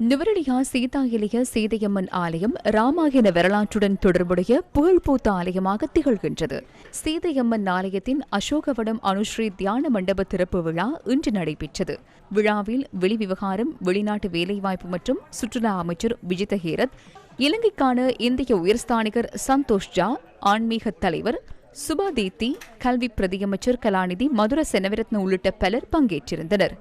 நுவரடியா சீதா இலைய சீதையம்மன் ஆலயம் ராமாயண வரலாற்றுடன் தொடர்புடைய புகழ்பூத்த ஆலயமாக திகழ்கின்றது. சீதையம்மன் ஆலயத்தின் அசோகவனம் அனுஸ்ரீ தியான மண்டப திறப்பு விழா இன்று நடைபெற்றது. விழாவில் வெளிவிவகாரம் வெளிநாட்டு வேலைவாய்ப்பு மற்றும் சுற்றுலா அமைச்சர் விஜித ஹேரத் இலங்கைக்கான இந்திய உயர்ஸ்தானிகர் சந்தோஷ் ஜா ஆன்மீக தலைவர் சுபாதீத்தி கல்வி பிரதியமைச்சர் கலாநிதி மதுர செனவிரத்ன உள்ளிட்ட பலர் பங்கேற்றிருந்தனர்.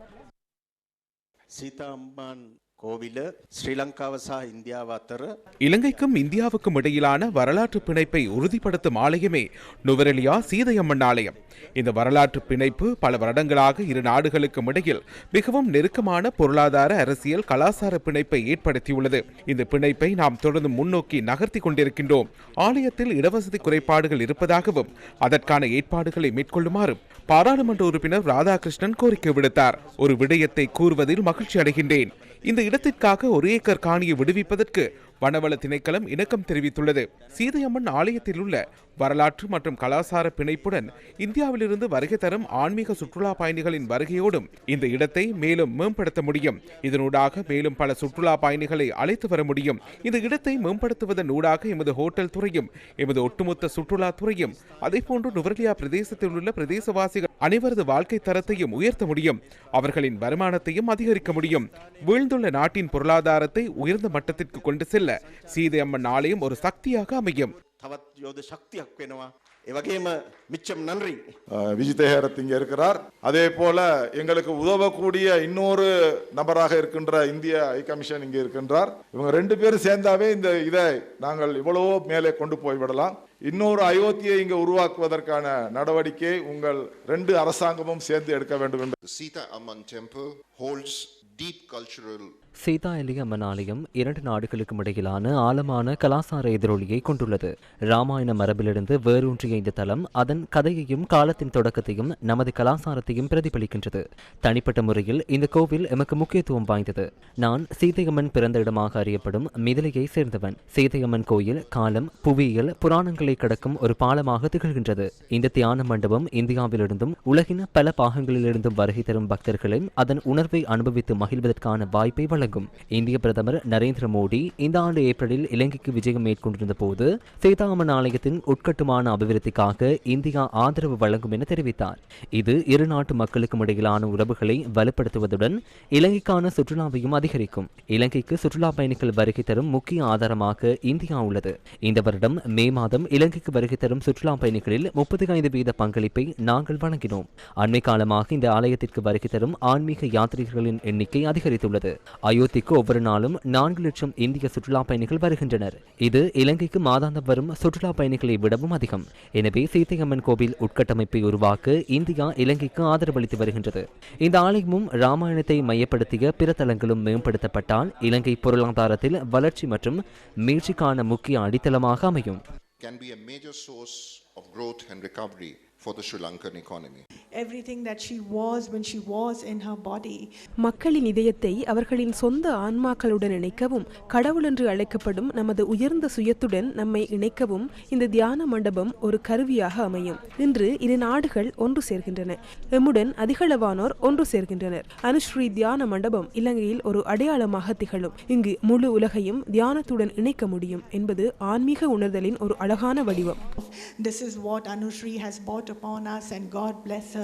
கோவில ஸ்ரீலங்காவசா இந்தியாவா தர இலங்கைக்கும் இந்தியாவுக்கும் இடையிலான வரலாற்று பிணைப்பை உறுதிப்படுத்தும் ஆலயமே நுவரெலியா சீதையம்மன் ஆலயம். இந்த வரலாற்று பிணைப்பு பல வருடங்களாக இரு நாடுகளுக்கும் இடையில் மிகவும் நெருக்கமான பொருளாதார அரசியல் கலாசார பிணைப்பை ஏற்படுத்தியுள்ளது. இந்த பிணைப்பை நாம் தொடர்ந்து முன்னோக்கி நகர்த்தி கொண்டிருக்கின்றோம். ஆலயத்தில் இடவசதி குறைபாடுகள் இருப்பதாகவும் அதற்கான ஏற்பாடுகளை மேற்கொள்ளுமாறும் பாராளுமன்ற உறுப்பினர் ராதாகிருஷ்ணன் கோரிக்கை விடுத்தார். ஒரு விடயத்தை கூறுவதில் மகிழ்ச்சி அடைகின்றேன். இந்த இடத்திற்காக ஒரு ஏக்கர் காணியை விடுவிப்பதற்கு வனவள திணைக்களம் இணக்கம் தெரிவித்துள்ளது. சீதையம்மன் ஆலயத்தில் உள்ள வரலாற்று மற்றும் கலாசார பிணைப்புடன் இந்தியாவிலிருந்து வருகை தரும் ஆன்மீக சுற்றுலா பயணிகளின் வருகையோடும் இந்த இடத்தை மேலும் மேம்படுத்த முடியும். இதனூடாக மேலும் பல சுற்றுலா பயணிகளை அழைத்து வர முடியும். இந்த இடத்தை மேம்படுத்துவதன் ஊடாக எமது ஹோட்டல் துறையும் எமது ஒட்டுமொத்த சுற்றுலா துறையும் அதேபோன்று நுவர்லியா பிரதேசத்தில் உள்ள பிரதேசவாசிகள் அனைவரது வாழ்க்கை தரத்தையும் உயர்த்த முடியும். அவர்களின் வருமானத்தையும் அதிகரிக்க முடியும். வீழ்ந்துள்ள நாட்டின் பொருளாதாரத்தை உயர்ந்த மட்டத்திற்கு கொண்டு செல்ல மட்டுமல்ல சீதை அம்மன் ஆலயம் ஒரு சக்தியாக அமையும். நன்றி. விஜித் ஹேரத் இங்கே இருக்கிறார். அதே போல எங்களுக்கு உதவக்கூடிய இன்னொரு நபராக இருக்கின்ற இந்திய ஐ கமிஷன் இங்கே இருக்கின்றார். இவங்க ரெண்டு பேரும் சேர்ந்தாவே இந்த இதை நாங்கள் இவ்வளவோ மேலே கொண்டு போய்விடலாம் இன்னொரு அயோத்தியை இங்கே உருவாக்குவதற்கான நடவடிக்கை உங்கள் ரெண்டு அரசாங்கமும் சேர்ந்து எடுக்க வேண்டும் என்று. சீதா அம்மன் டெம்பிள் ஹோல்ஸ் சீதா எலி அம்மன் ஆலயம் இரண்டு நாடுகளுக்கும் இடையிலான ஆழமான கலாசார எதிரொலியை கொண்டுள்ளது. ராமாயண மரபிலிருந்து வேரூன்றிய இந்த தலம் அதன் கதையையும் காலத்தின் தொடக்கத்தையும் நமது கலாசாரத்தையும் பிரதிபலிக்கின்றது. தனிப்பட்ட முறையில் இந்த கோவில் எமக்கு முக்கியத்துவம் வாய்ந்தது. நான் சீதையம்மன் பிறந்த இடமாக அறியப்படும் மிதிலையை சேர்ந்தவன். சீதையம்மன் கோயில் காலம் புவியியல் புராணங்களை கடக்கும் ஒரு பாலமாக திகழ்கின்றது. இந்த தியான மண்டபம் இந்தியாவிலிருந்தும் உலகின் பல பாகங்களிலிருந்தும் வருகை தரும் பக்தர்களும் அதன் உணர்வை அனுபவித்து மகிழ்வதற்கான வாய்ப்பை வழங்கும். இந்திய பிரதமர் நரேந்திர மோடி இந்த ஆண்டு ஏப்ரலில் இலங்கைக்கு விஜயம் மேற்கொண்டிருந்த போது சீதாராமன் ஆலயத்தின் உட்கட்டுமான அபிவிருத்திக்காக இந்தியா ஆதரவு வழங்கும் என தெரிவித்தார். இது இரு நாட்டு மக்களுக்கும் இடையிலான உறவுகளை வலுப்படுத்துவதுடன் இலங்கைக்கான சுற்றுலாவையும் அதிகரிக்கும். இலங்கைக்கு சுற்றுலா பயணிகள் வருகை தரும் முக்கிய ஆதாரமாக இந்தியா உள்ளது. இந்த வருடம் மே மாதம் இலங்கைக்கு வருகை தரும் சுற்றுலா பயணிகளில் முப்பத்தி ஐந்து வீத பங்களிப்பை நாங்கள் வழங்கினோம். அண்மை காலமாக இந்த ஆலயத்திற்கு வருகை தரும் ஆன்மீக யாத்ரீகர்களின் எண்ணிக்கை அதிகரித்துள்ளது. அயோத்திக்கு ஒவ்வொரு நாளும் நான்கு லட்சம் இந்திய சுற்றுலா பயணிகள் வருகின்றனர். இது இலங்கைக்கு மாதாந்தம் வரும் சுற்றுலா பயணிகளை விடவும் அதிகம். எனவே சீதையம்மன் கோவில் உட்கட்டமைப்பை உருவாக்க இந்தியா இலங்கைக்கு ஆதரவளித்து வருகின்றது. இந்த ஆலயமும் ராமாயணத்தை மையப்படுத்திய பிற தலங்களும் மேம்படுத்தப்பட்டால் இலங்கை பொருளாதாரத்தில் வளர்ச்சி மற்றும் மீழ்ச்சிக்கான முக்கிய அடித்தளமாக அமையும். Can be a major source of growth and recovery for the Sri Lankan economy. everything that she was when she was in her body. மக்களின் இதயத்தை அவர்களின் சொந்த ஆன்மாக்களுடன் இணைக்கவும் கடவுள் என்று அழைக்கப்படும் நமது உயர்ந்த சுயத்துடன் நம்மை இணைக்கவும் இந்த தியான மண்டபம் ஒரு கருவியாக அமையும் இன்று இரு நாடுகள் ஒன்று சேர்கின்றன எம்முடன் அதிகளவானோர் ஒன்று சேர்கின்றனர் அனுஸ்ரீ தியான மண்டபம் இலங்கையில் ஒரு அடையாளமாக திகழும் இங்கு முழு உலகையும் தியானத்துடன் இணைக்க முடியும் என்பது ஆன்மீக உணர்தலின் ஒரு அழகான வடிவம் This is what Anushri has brought upon us, and God bless her.